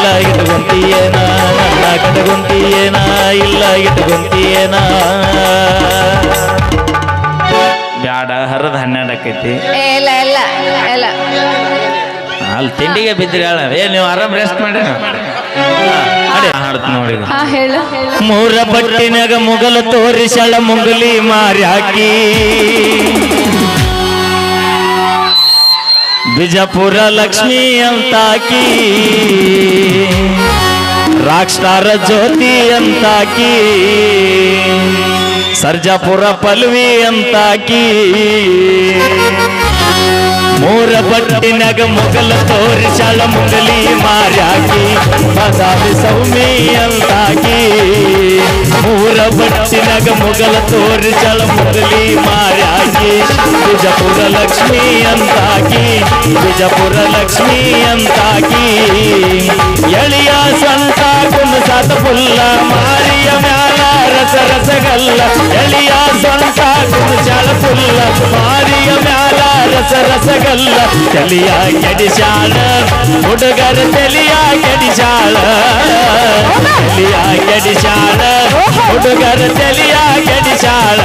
ಇಲ್ಲ ಇಟ್ಕೊಂತೀಯೇನ ನನ್ನ ಕಟ್ಕೊಂತೀಯೇನ ಇಲ್ಲ ಇಟ್ಕೊಂತೀಯೇನ ಬ್ಯಾಡ ಹರದ ಹನ್ನೆರಡು ಆಕೈತಿ. ಇಲ್ಲ ಇಲ್ಲ ಇಲ್ಲ. ಅಲ್ಲಿ ತಿಂಡಿಗೆ ಬಿದ್ದಿರಿ ಹೇಳ. ಏ ನೀವು ಆರಾಮ್ ರೆಸ್ಟ್ ಮಾಡಿ. ನೋಡಿ ಮೂರ ಬಟ್ಟಿನಾಗ ಮುಗಲು ತೋರಿಸಳ ಮುಗಲಿ ಮಾರಿ ಹಾಕಿ ಬಿಜಾಪುರ ಲಕ್ಷ್ಮಿ ಅಂತಾಕಿ ರಾಕ್ ಸ್ಟಾರ್ ಜ್ಯೋತಿ ಅಂತಾಕಿ ಸರ್ಜಾಪುರ ಪಲ್ವಿ ಅಂತಾಕಿ ಮೂರ ಬಟ್ಟಿನಾಗ ಮುಗಲ ತೋರಿಸಾಳ ಮೊಗಲಿ ಮಾರ್ಯಾಕಿ ಬದಾಮಿ ಸೌಮಿ ಅಂತಾಗಿ ಮೂರ ಬಟ್ಟಿನಾಗ ಮುಗಲ ತೋರಿಸಾಳ ಮೊಗಲಿ ಮಾರ್ಯಾಕಿ, ಬಿಜಪುರ ಲಕ್ಷ್ಮಿ ಅಂತಾಗಿ ಬಿಜಪುರ ಲಕ್ಷ್ಮಿ ಅಂತಾಗಿ ಎಳಿಯ ಸಂತ ಕುಣಸಾತ ಪುಲ್ಲ, ಮಾರಿಯ ಮ್ಯಾಲ ರಸ ರಸಗಲ್ಲ. ಎಳಿಯ ಸಂತ ಕುಣಸಾಳ ಪುಲ್ಲ ಮಾರಿ ರಸ ರಸಗಲ್ಲ ತಲಿಯ ಕೆಡಿಸಾಳ, ಹುಡುಗರ ತಲಿಯ ಕೆಡಿಸಾಳ ತಲಿಯ ಕೆಡಿಸಾಳ, ಹುಡುಗರ ತಲಿಯ ಕೆಡಿಸಾಳ.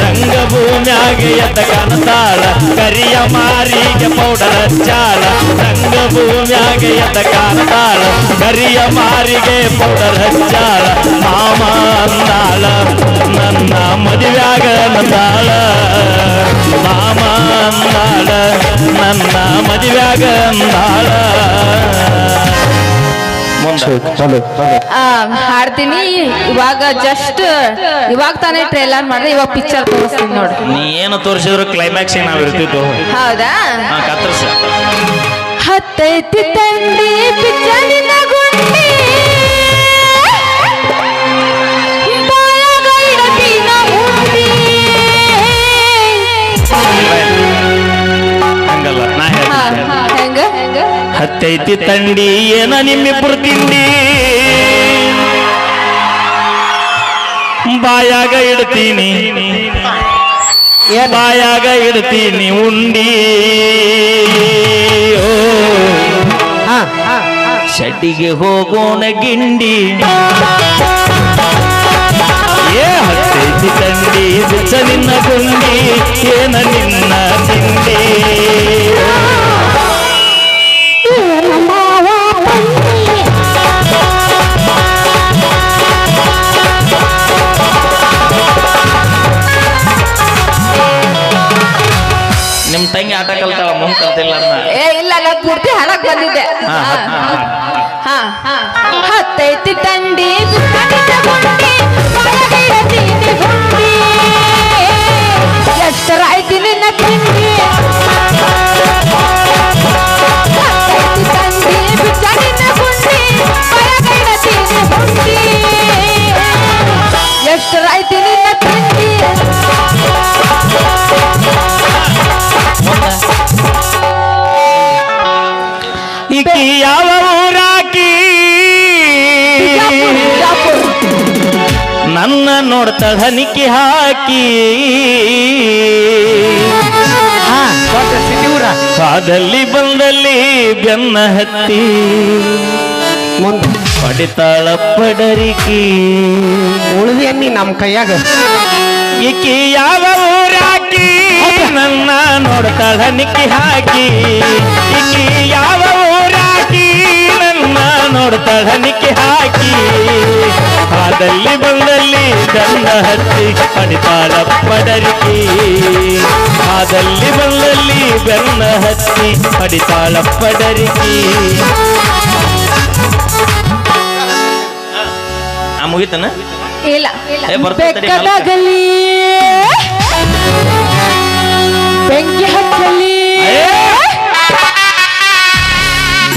ರಂಗಭೂಮ್ಯಾಗ ಎದ್ದ ಕಾಣತಾಳ ಕರಿಯ ಮಾರಿಗೆ ಪೌಡರ ಹಚ್ಚಾಳ ರಂಗಭೂಮ್ಯಾಗ ಎದ್ದ ಕಾಣತಾಳ ಕರಿಯ ಮಾರಿಗೆ ಪೌಡರ ಹಚ್ಚಾಳ ಮಾಮ ಅಂದಾಳ, ನನ್ನ ಆಗ ನಂದಾಳ. ಮಾಮ ಅಂದಾಳ ನನ್ನ ಮದುವೆಯಾಗ ಅಂದಾಳ ಮುಂದೆ. ಆ, ಹಾಡ್ತೀನಿ. ಇವಾಗ ಜಸ್ಟ್ ಇವಾಗ ತಾನೇ ಟ್ರೈಲರ್ ಮಾಡಿದ್ರೆ ಇವಾಗ ಪಿಕ್ಚರ್ ತೋರಿಸ್ತೀನಿ ನೋಡಿ. ನೀ ಏನು ತೋರಿಸಿದ್ರು ಕ್ಲೈಮ್ಯಾಕ್ಸ್ ನಾವು ಇರ್ತಿದ್ವು. ಹೌದಾ? ಕತ್ತರ್ಸ. ಹತ್ತೈತಿ ತಂದಿ ಪಿಚ್ಚರಿನ ಹೆಂಗ ಹತ್ತೈತಿ ತಂಡಿ ಏನ ನಿಮ್ಮಿಬ್ರು ತಿಂಡಿ ಬಾಯಾಗ ಇಡ್ತೀನಿ ಬಾಯಾಗ ಇಡ್ತೀನಿ ಉಂಡಿ ಓ ಶೆಡ್ಡಿಗೆ ಹೋಗೋಣ ಗಿಂಡಿ ಏ ಹತ್ತೈತಿ ತಂಡಿ ಬಿಚ್ಚ ನಿನ್ನ ಗುಂಡಿ ಏನ ನಿನ್ನ ತಿಂಡಿ ತಂಗಿ ಆಟ ಕಲ್ತಾಳ ಮುಂದ್ ಕಲ್ತಿಲ್ಲ ಏ ಇಲ್ಲ ನಾ ಪೂರ್ತಿ ಹಾಡಕ್ ಬಂದಿದ್ದೆ. ಹಾ, ಹಾ, ಹಾ, ಹಾ, ಹಾ. ಹತ್ತೈತಿ ತಂಡಿ ಈಕಿ ಯಾವ ಊರಾಕಿ ನನ್ನ ನೋಡ್ತಾಳ ನಿಕ್ಕಿ ಹಾಕಿ. ಕಾದಲ್ಲಿ ಬಂದಲ್ಲಿ ಬೆನ್ನ ಹತ್ತಿ. ಮುಂದೆ. ಪಡಿತಾಳ ಪಡರಿಕಿ. ಉಳಿದೇನಿ ನಮ್ಮ ಕೈಯಾಗ. ಈಕಿ ಯಾವ ಊರಾಕಿ ನನ್ನ ನೋಡ್ತಾಳ ನಿಕ್ಕಿ ಹಾಕಿ. ಈಕಿ ಯಾವ ನೋಡ್ತಾಳ ಹಾಕಿ ಆದಲ್ಲಿ ಬಂದಲ್ಲಿ ದಂಡ ಹತ್ತಿ ಪಡಿತಾಳ ಪಡರಿಕೆ. ಆದಲ್ಲಿ ಬಂದಲ್ಲಿ ಬೆನ್ನ ಹತ್ತಿ ಪಡಿತಾಳ ಪಡರಿಕೆ. ಆ ಮುಗಿತನ? ಇಲ್ಲ.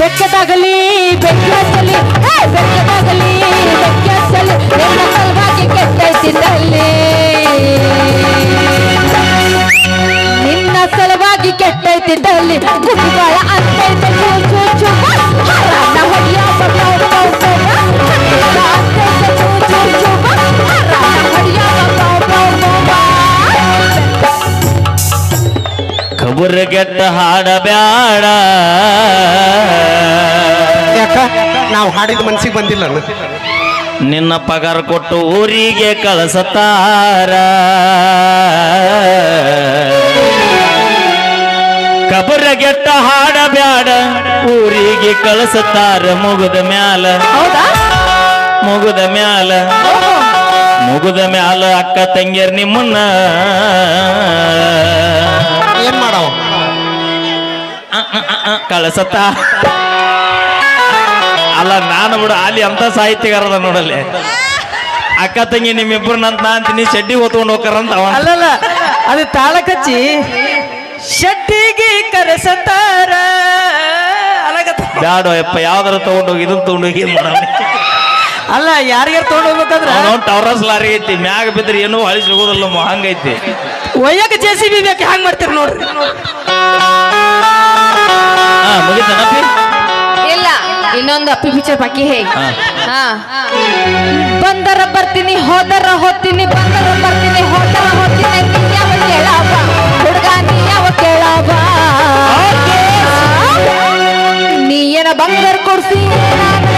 ಬೆಕ್ಕದಾಗಲಿ ಬೆಂಕಿ ಹಚ್ಚಲಿ ಹೇ, ಬೆಕ್ಕದಾಗಲಿ ಬೆಂಕಿ ನನ್ನ ಸಲುವಾಗಿ ಕೆಟ್ಟೈತಿನಲ್ಲಿ ನಿನ್ನ ಸಲುವಾಗಿ ಕೆಟ್ಟೈತಿದ್ದಲ್ಲಿ ಗುಡ್ಡುಗಳ ಅಂತೈತೆ ಬಬ್ಬ ಬಬ್ಬ ನಾವು ಹಾಡಿದ ಮನ್ಸಿಗೆ ಬಂದಿಲ್ಲ. ನಿನ್ನ ಪಗಾರ ಕೊಟ್ಟು ಊರಿಗೆ ಕಳಿಸತಾರ. ಕಬರಗೆಟ್ಟ ಹಾಡ ಬ್ಯಾಡ ಊರಿಗೆ ಕಳಿಸತಾರ ಮುಗುದ ಮ್ಯಾಲ. ಹೌದಾ? ಮುಗುದ ಮ್ಯಾಲ. ಮುಗುದ ಮ್ಯಾಲ ಅಕ್ಕ ತಂಗಿಯರ್ ನಿಮ್ಮನ್ನ. ಏನ್ ಮಾಡವ? ಕಳಿಸತ್ತ ಅಲ್ಲ ನಾನು ಬಿಡು ಅಲ್ಲಿ ಅಂತ ಸಾಹಿತ್ಯಗಾರದ ನೋಡಲ್ಲಿ. ಅಕ್ಕ ತಂಗಿ ನಿಮ್ಮಿಬ್ರು ನಂತ ನಾ ಅಂತೀನಿ ಶೆಡ್ಡಿ ಹೊತ್ಕೊಂಡು ಹೋಗ್ತಾರಂತ ಅವ. ಅಲ್ಲಲ್ಲ ಅದು ತಾಳ ಕಚ್ಚಿ ಶೆಟ್ಟಿಗೆ ಕರೆಸತಾರ ಬ್ಯಾಡ ಯಪ್ಪ ಯಾವ್ದಾರ ತಗೊಂಡೋಗಿ ಇದನ್ನ ತಗೊಂಡೋಗಿ ಏನ್ ಮಾಡೋಣ? ಅಲ್ಲ ಯಾರ್ಯಾರು ತಗೊಂಡ್ ಹೋಗ್ಬೇಕಂದ್ರ ಅವನು ಟವರಸ್ ಲಾರಿ ಐತಿ ಮ್ಯಾಗ ಬಿದ್ರೆ ಏನೂ ಹಳಿ ಸಿಗೋದಲ್ಲ ಹಂಗೈತಿ. ಒಯ್ಯಕ್ಕೆ ಜೆ ಸಿ ಬಿ ಬೇಕು ಹ್ಯಾಂಗ್ ಮಾಡ್ತೀರಿ ನೋಡ್ರಿ? ಮುಗಿತನಪ್ಪಿ? ಇನ್ನೊಂದು ಅಪ್ಪಿ ಪಿಕ್ಚರ್ ಬಾಕಿ ಹೇ. ಹಾ. ಬಂದರ ಬರ್ತೀನಿ ಹೋದರ ಹೋಗ್ತೀನಿ ಬಂದರ ಬರ್ತೀನಿ ಹೋದರ ಹೋಗ್ತೀನಿ ನೀ ಯಾವ ಕೇಳವ? ಹುಡುಗ ನೀ ಯಾವ ಕೇಳಾವ ನೀ ಏನ ಬಂಗಾರ ಕೊಡ್ಸಿ ನಾನು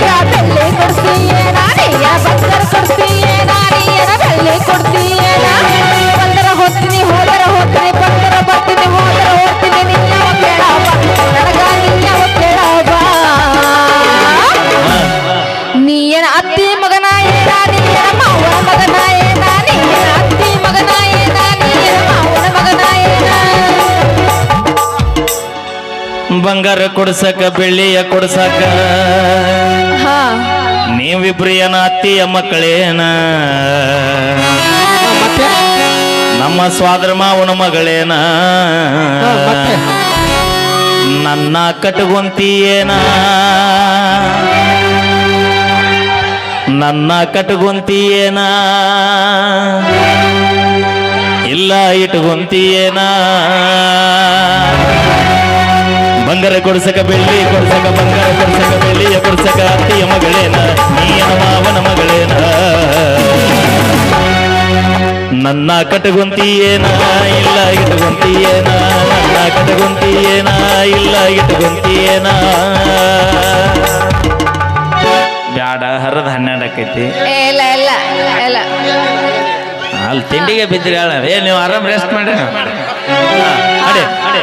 ಬಂಗಾರ ಕೊಡ್ಸಕ ಬೆಳ್ಳಿಯ ಕೊಡ್ಸಕ. ನೀವಿಬ್ರು ಏನ ಅತ್ತಿಯ ಮಕ್ಕಳೇನ? ನಮ್ಮ ಸ್ವಾದ್ರ ಮಾವನ ಮಗಳೇನ? ನನ್ನ ಕಟಗುಂತಿಯೇನ? ನನ್ನ ಕಟಗುಂತಿಯೇನ? ಇಲ್ಲ ಇಟ್ಕೊಂತಿಯೇನ ಬಂಗಾರ ಕೊಡ್ಸಕ ಬೆಳ್ಳಿ ಕೊಡ್ಸಕ ಬಂಗಾರ ಕೊಡ್ಸಕ ಬೆಳ್ಳಿಯ ಕೊಡ್ಸಕ ಅತ್ತಿಯ ಮಗಳೇನ ನೀನ ಮಾವನ ಮಗಳೇನ ನನ್ನ ಕಟಗುಂತಿಯೇನ ಇಲ್ಲ ಇಟ್ಕೊಂತಿಯೇನ ನನ್ನ ಕಟಗುಂತಿಯೇನ ಇಲ್ಲ ಇಟ್ಕೊಂತಿಯೇನ ಬ್ಯಾಡ ಹರದ ಹನ್ನೆರಡು ಆಕೈತಿ ಏ, ಇಲ್ಲ ಇಲ್ಲ ಇಲ್ಲ ಅಲ್ಲಿ ತಿಂಡಿಗೆ ಬಿದ್ದಿರಿ ಹೇಳ ಏ ನೀವು ಆರಾಮ್ ರೆಸ್ಟ್ ಮಾಡಿ ಅಡೆ ಅಡೆ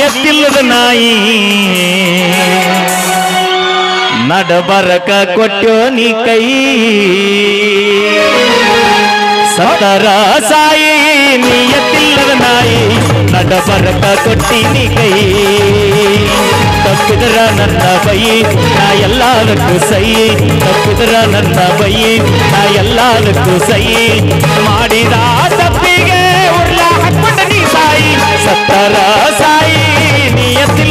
ನೀ ಎತ್ತಿಲ್ಲದ ನಾಯಿ. ನಡಬರಕ ಕೊಟ್ಟೋ ನೀ ಕೈ. ಸತ್ತರ ಸಾಯಿ, ನೀ ಎತ್ತಿಲ್ಲದ ನಾಯಿ. ನಡಬರಕ ಕೊಟ್ಟಿ ನೀ ಕೈ. ತಪ್ಪಿದ್ರ ನನ್ನ ಬೈ, ನಾ ಎಲ್ಲದಕ್ಕೂ ಸೈ. ತಪ್ಪಿದ್ರ ನನ್ನ ಬೈ, ನಾ ಎಲ್ಲದಕ್ಕೂ ಸೈ. ಮಾಡಿದ ತಪ್ಪಿಗೆ ಉರ್ಲ ಹಾಕೊಂಡ ನೀ ಸಾಯಿ ಸತ್ತರ ಸಾಯಿ ನೀ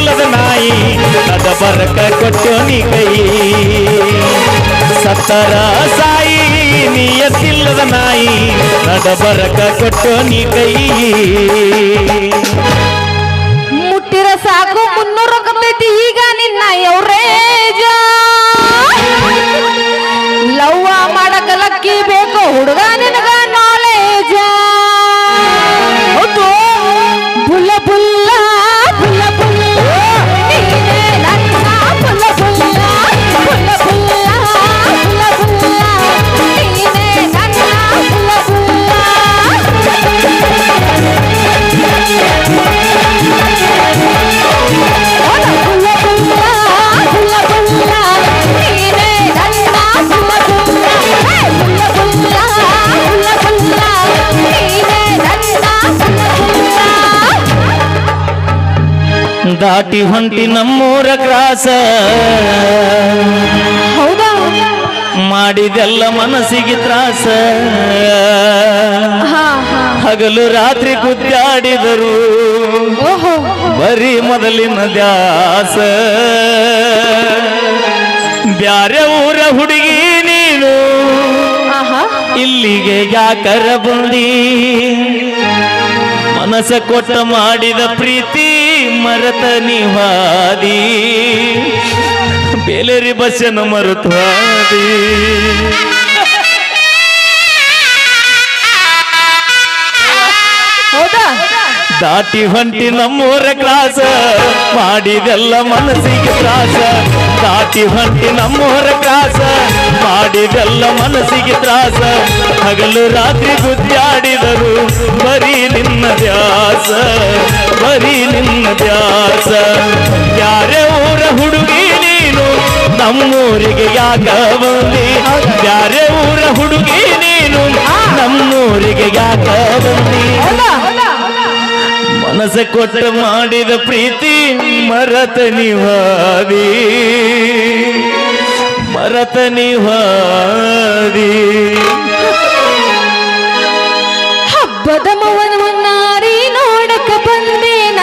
ಎತ್ತಿಲ್ಲದ ನಾಯಿ ಅದ ಬರಕ ಕೊಟ್ಟು ನೀ ಕೈ. ಸತ್ತರ ಸಾಯಿ ನೀ ಎತ್ತಿಲ್ಲದ ನಾಯಿ ಅದ ಬರಕ ಕೊಟ್ಟು ನೀ ಕೈ. ಮುಟ್ಟಿರ ಸಾಕು ಮುನ್ನೂರು ರೊಕ್ಕತೈತಿ ಈಗ ನಿನ್ನ ಎವ್ರೇಜ. ಲವ್ವ ಮಾಡಕ ಲಕ್ಕಿ ಬೇಕು, ಹುಡುಗ ನಿನಗ ದಾಟಿ ಹೊಂಟಿ ನಮ್ಮೂರ ಕ್ರಾಸ. ಹೌದಾ? ಮಾಡಿದೆಲ್ಲ ಮನಸ್ಸಿಗೆ ತ್ರಾಸ. ಹಗಲು ರಾತ್ರಿ ಕುದ್ದಾಡಿದರು. ಬರೀ ಮೊದಲಿನ ದ್ಯಾಸ ಬ್ಯಾರೆ ಊರ ಹುಡುಗಿ ನೀನು. ಇಲ್ಲಿಗೆ ಯಾಕರ ಬಂದಿ? ಮನಸ ಕೊಟ್ಟ ಮಾಡಿದ ಪ್ರೀತಿ ಮರತ ನಿವಾದಿ. ಬೇಲೆರಿ ಬಸ್ಸನ್ನು ಮರುತ್ವಾದಿ. ದಾಟಿ ಹೊಂಟಿ ನಮ್ಮೂರ ಕ್ಲಾಸ ಮಾಡಿದೆಲ್ಲ ಮನಸ್ಸಿಗೆ ತ್ರಾಸ. ದಾಟಿ ಹೊಂಟಿ ನಮ್ಮೂರ ಕಾಸ ಮಾಡಿದೆಲ್ಲ ಮನಸ್ಸಿಗೆ ತ್ರಾಸ. ಹಗಲು ರಾತ್ರಿ ಗುದ್ದಾಡಿದರು ಬರೀ ನಿನ್ನ ದ್ಯಾಸ ಬರೀ ನಿನ್ನ ದ್ಯಾಸ. ಯಾರೇ ಊರ ಹುಡುಗಿ ನೀನು ನಮ್ಮೂರಿಗೆ ಯಾಕ ಬಂದಿ? ಯಾರೇ ಊರ ಹುಡುಗಿ ನೀನು ನಮ್ಮೂರಿಗೆ ಯಾಕ ಬಂದಿ? ಮನಸ್ಸ ಕೊಟ್ಟ ಮಾಡಿದ ಪ್ರೀತಿ ಮರತ ನಿವಾದಿ ಮರತ ನಿವಾದಿ. ಹಬ್ಬದ ಮವನವನ್ನಾರಿ ನೋಡಕ ಬಂದೇನ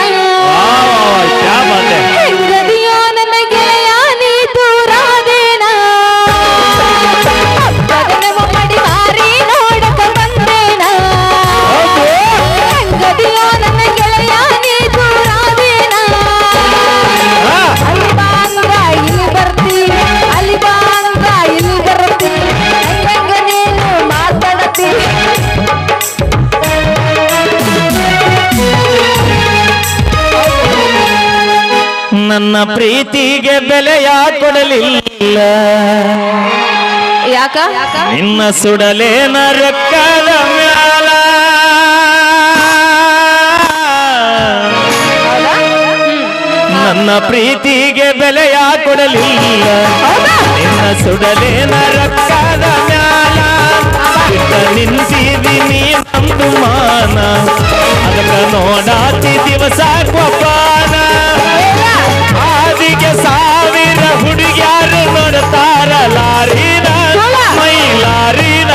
ನನ್ನ ಪ್ರೀತಿಗೆ ಬೆಲೆಯ ಕೊಡಲಿಲ್ಲ. ಯಾಕ? ನಿನ್ನ ಸುಡಲೇನ ರೊಕ್ಕದ ಮ್ಯಾಲ. ನನ್ನ ಪ್ರೀತಿಗೆ ಬೆಲೆಯ ಕೊಡಲಿಲ್ಲ. ನಿನ್ನ ಸುಡಲೇನ ರೊಕ್ಕದ ಮ್ಯಾಲ. ನಿನ್ಸಿದೀನಿ ನಮ್ದು ಮಾನ ಅದಕ್ಕ ನೋಡಾತಿ ದಿವಸ ಆದಿಗೆ ಸಾವಿರ ಹುಡುಗ್ಯಾರು ನೋಡ್ತಾರ ಲಾರಿನ ಮೈಲಾರಿನ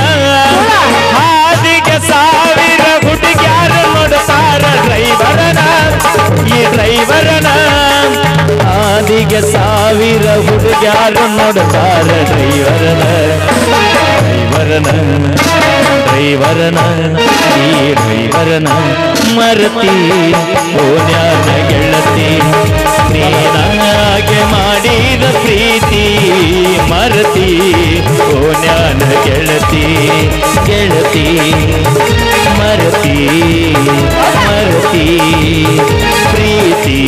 ಆದಿಗೆ ಸಾವಿರ ಹುಡುಗ್ಯಾರು ನೋಡ್ತಾರ ಡ್ರೈವರನ ಈ ಡ್ರೈವರನ ಆದಿಗೆ ಸಾವಿರ ಹುಡುಗ್ಯಾರು ನೋಡ್ತಾರ ಡ್ರೈವರನ ಡ್ರೈವರನ ಡ್ರೈವರನ ಈ ಡ್ರೈವರನ ಮರತಿ ಓನ್ಯಾನ ಗೆಳತಿ ನೀನಾಗೆ ಮಾಡಿದ ಪ್ರೀತಿ ಮರತಿ ಓನ್ಯಾನ ಗೆಳತಿ ಗೆಳತಿ ಮರತಿ ಮರತಿ ಪ್ರೀತಿ.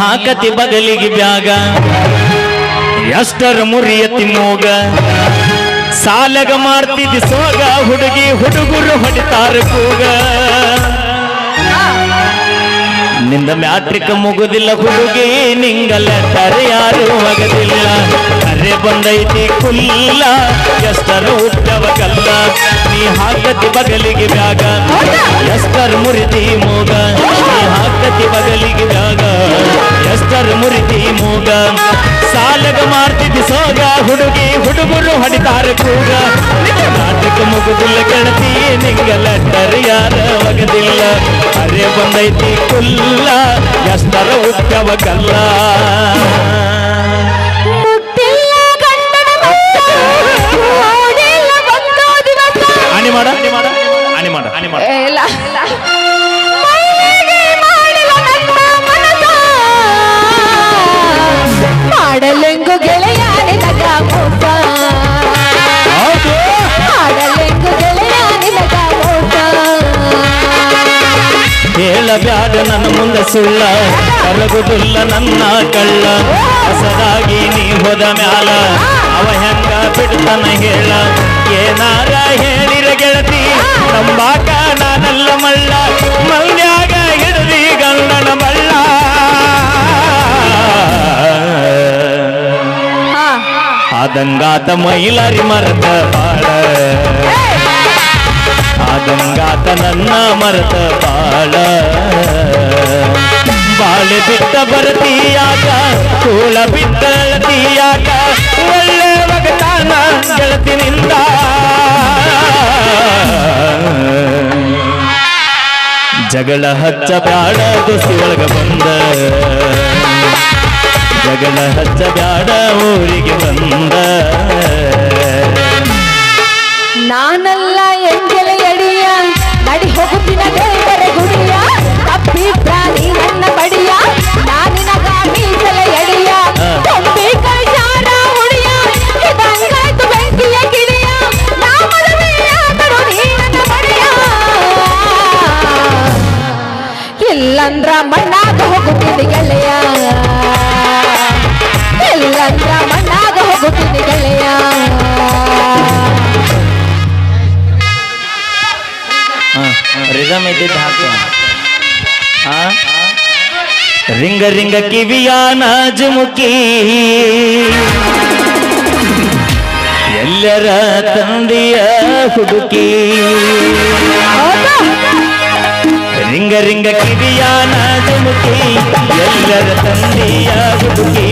ಹಾಕತಿ ಬಗಲಿಗೆ ಬ್ಯಾಗ. ಎಷ್ಟರ ಮುರಿಯತಿ ಮೋಗ ಸಾಲಗ ಮಾಡ್ತಿದ್ದಿ ಸೋಗ, ಹುಡುಗಿ ಹುಡುಗರು ಹೊಡಿತಾರ ಕೂಗ. ನಿಂದ ಮ್ಯಾಟ್ರಿಕ್ ಮುಗುದಿಲ್ಲ ಹುಡುಗಿ ನಿಂಗಲ್ಲ ತರೆ ಯಾರು ಒಗದಿಲ್ಲ. ಕರೆ ಬಂದೈತಿ ಕುಲ್ಲ, ಎಷ್ಟರ ಉದ್ದವ ಕಲ್ಲ. ಹಾಕತಿ ಬಗಲಿಗೆ ಬ್ಯಾಗ. ಎಷ್ಟರ ಮುರಿದಿ ಮೂಗ. ಹಾಕತಿ ಬಗಲಿಗೆ ಬ್ಯಾಗ. ಎಷ್ಟರ ಮುರಿದಿ ಮೂಗ. ಸಾಲಗ ಮಾಡ್ತಿದ್ದಿ ಸೋಗ. ಹುಡುಗಿ ಹುಡುಗರು ಹೊಡಿತಾರ ಕೂಗ. ನಾಟಕ ಮುಗುದಿಲ್ಲ ಕಣತಿ ನಿಂಗ ಲೆಟರ್ ಯಾರ ಒಗದಿಲ್ಲ. ಅರೆ ಬಂದೈತಿ ಕುಲ್ಲ ಎಷ್ಟರ ಕಲ್ಲ Eh, ಮಾಡ ಮಾಡ ಮಾಡಲೆಂಗು ಮೋಸ. ಮಾಡಲೆಂಗು ಮೋಸ. ಹೇಳಬ್ಯಾಡ ನನ್ನ ಮುಂದೆ ಸುಳ್ಳ. ಕರಗುದುಲ್ಲ ನನ್ನ ಕಳ್ಳ. ಹೊಸದಾಗಿ ನೀ ಹೋದ ಮ್ಯಾಲ. ಅವ ಹೆಂಗ ಬಿಡ್ತಾನ ಹೇಳ. ಏನಾರ ಗೆಳತಿ ನಂಬಾಕ ನಾನಲ್ಲ ಮಳ್ಳ ಮಲ್ಯಾಗ ಹಿಡದಿ ಗಂಡನ ಮಳ್ಳ ಹಾ ಆದಂಗಾತ ಮೈಲಾರಿ ಮರತ ಬಾಳ ಆದಂಗಾತ ನನ್ನ ಮರತ ಬಾಳ ಬಾಳೆ ಬಿಟ್ಟ ಬರತೀಯಾಕ ಕೂಳ ಬಿಟ್ಟಳತೀಯಾಕ ಒಳ್ಳೆ ಒಗತಾನ ಗೆಳತಿನಿಂದ ಜಗಳ ಹಚ್ಚ ಬ್ಯಾಡ ದೋಸ್ತಿ ಒಳಗ ಬಂದ. ಜಗಳ ಹಚ್ಚ ಬ್ಯಾಡ ಊರಿಗೆ ಬಂದ. ರಿದಮ್ ಇದ್ದಿದ್ದು ಹಾಕು ಆ? ರಿಂಗ ರಿಂಗ ಕಿವಿಯ ನಾಜುಮುಖಿ. ಎಲ್ಲರ ತಂದೆಯ ಹುಡುಕಿ. ಹೌದಾ? ರಿಂಗ ರಿಂಗ ಕಿವಿಯ ನಾಜುಮುಖಿ. ಎಲ್ಲರ ತಂದೆಯ ಹುಡುಕಿ.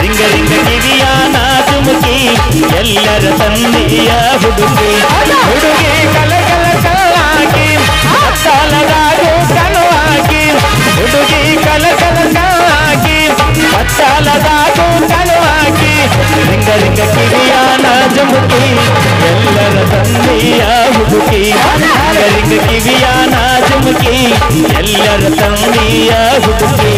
ರಿಂಗ ರಿಂಗ ಕಿವಿಯ ನಾಜುಮುಖಿ. ಎಲ್ಲರ ತಂದೆಯ ಹುಡುಕಿ. ಹುಡುಗಿ ಕಲ ಕಲ ಕಲಾಗಿ ಕಲುವಾಗಿ ಹುಡುಗಿ ಕಲಕಲಕಾಗಿ ರಿಂಗ ರಿಂಗ ಕಿವಿಯ ನಾಜುಮುಖಿ, ಎಲ್ಲರ ತಂದೆಯ ಹುಡುಗಿ. ರಿಂಗ ರಿಂಗ ಕಿವಿಯ ನಾಜುಮುಖಿ, ಎಲ್ಲರ ತಂದೆಯ ಹುಡುಕಿ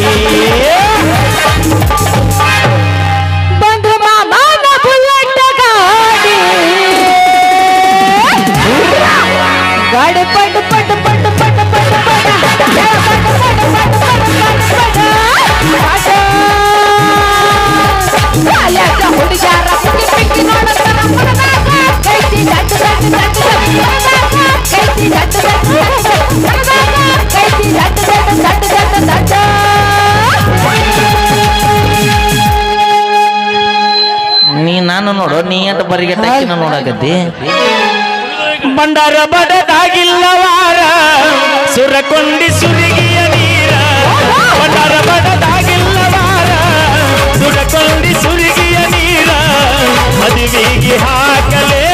ನೋಡು ನೀ ಅಂತ ಬರಿಗೆ ತಕ್ಷಣ ನೋಡಕತ್ತಿ. ಬಂಡಾರ ಬಡದಾಗಿಲ್ಲ ವಾರ ಸುರಕೊಂಡಿ ಸುರಿಗಿಯ ನೀರ. ಬಂಡಾರ ಬಡದಾಗಿಲ್ಲ ವಾರ ಸುರಕೊಂಡಿ ಸುರಿಗಿಯ ನೀರ. ಮದುವೆಗೆ ಹಾಕಲೇ